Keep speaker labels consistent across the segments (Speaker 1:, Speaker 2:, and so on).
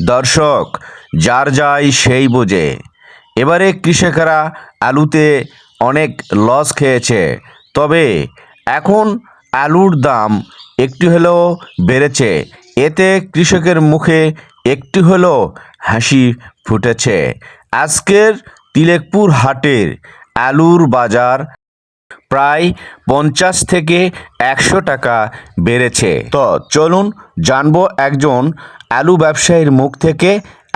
Speaker 1: দর্শক, যার যায় সেই বোঝে। এবারে কৃষকেরা আলুতে অনেক লস খেয়েছে। তবে এখন আলুর দাম একটু হলেও বেড়েছে। এতে কৃষকের মুখে একটু হলেও হাসি ফুটেছে। আজকের তিলেকপুর হাটের আলুর বাজার প্রায় পঞ্চাশ থেকে একশো টাকা বেড়েছে। তো চলুন জানব একজন আলু ব্যবসায়ীর মুখ থেকে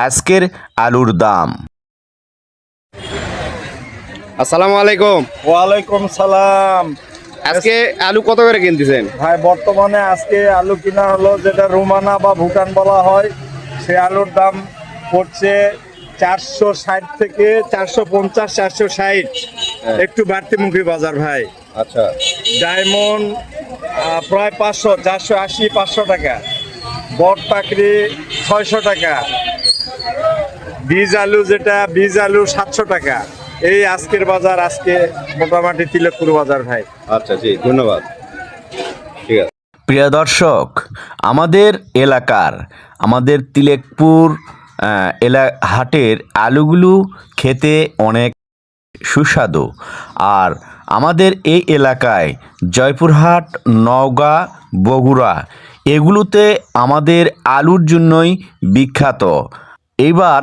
Speaker 1: আজকের আলুর দাম।
Speaker 2: আসসালামু আলাইকুম।
Speaker 3: ওয়ালাইকুম সালাম।
Speaker 2: আজকে আলু কত করে কিনতেছেন?
Speaker 3: ভাই বর্তমানে আজকে আলু কিনা হলো যেটা রোমানা বা ভুটান বলা হয় সে আলুর দাম পড়ছে চারশো ষাট থেকে চারশো পঞ্চাশ চারশো ষাট। একটু বাড়তিমুখী বাজার ভাই।
Speaker 2: আচ্ছা।
Speaker 3: ডায়মন্ড প্রায় পাঁচশো চারশো আশি পাঁচশো টাকা। বট পাকড়ি ছয়শো টাকা। বীজ আলু যেটা বীজ আলু সাতশো টাকা। এই আজকের বাজার আজকে মোটামুটি তিলকপুর বাজার ভাই।
Speaker 2: আচ্ছা জি ধন্যবাদ। ঠিক আছে।
Speaker 1: প্রিয় দর্শক আমাদের এলাকার আমাদের তিলেকপুর এলা হাটের আলুগুলো খেতে অনেক সুস্বাদু। আর আমাদের এই এলাকায় জয়পুরহাট, নওগাঁ, বগুড়া, এগুলোতে আমাদের আলুর জন্যই বিখ্যাত। এবার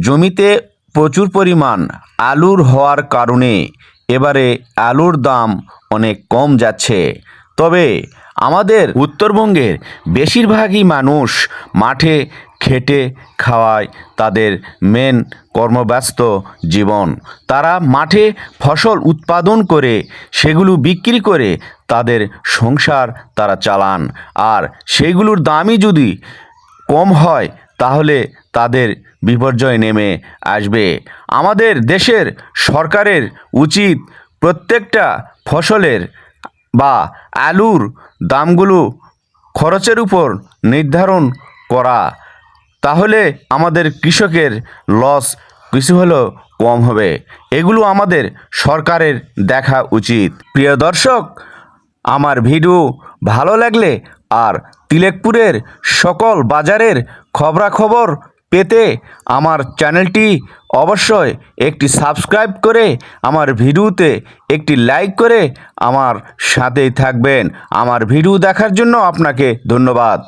Speaker 1: জমিতে প্রচুর পরিমাণ আলুর হওয়ার কারণে এবারে আলুর দাম অনেক কম যাচ্ছে। তবে আমাদের উত্তরবঙ্গের বেশিরভাগই মানুষ মাঠে খেটে খাওয়ায় তাদের মেন কর্মব্যস্ত জীবন। তারা মাঠে ফসল উৎপাদন করে, সেগুলো বিক্রি করে তাদের সংসার তারা চালান। আর সেইগুলোর দামই যদি কম হয়, তাহলে তাদের বিপর্যয় নেমে আসবে। আমাদের দেশের সরকারের উচিত প্রত্যেকটা ফসলের বা আলুর দামগুলো খরচের উপর নির্ধারণ করা, তাহলে আমাদের কৃষকের লস কিছু হলেও কম হবে। এগুলো আমাদের সরকারের দেখা উচিত। প্রিয় দর্শক, আমার ভিডিও ভালো লাগলে আর তিলেকপুরের সকল বাজারের খবরাখবর পেতে আমার চ্যানেলটি অবশ্যই একটি সাবস্ক্রাইব করে আমার ভিডিওতে একটি লাইক করে আমার সাথেই থাকবেন। আমার ভিডিও দেখার জন্য আপনাকে ধন্যবাদ।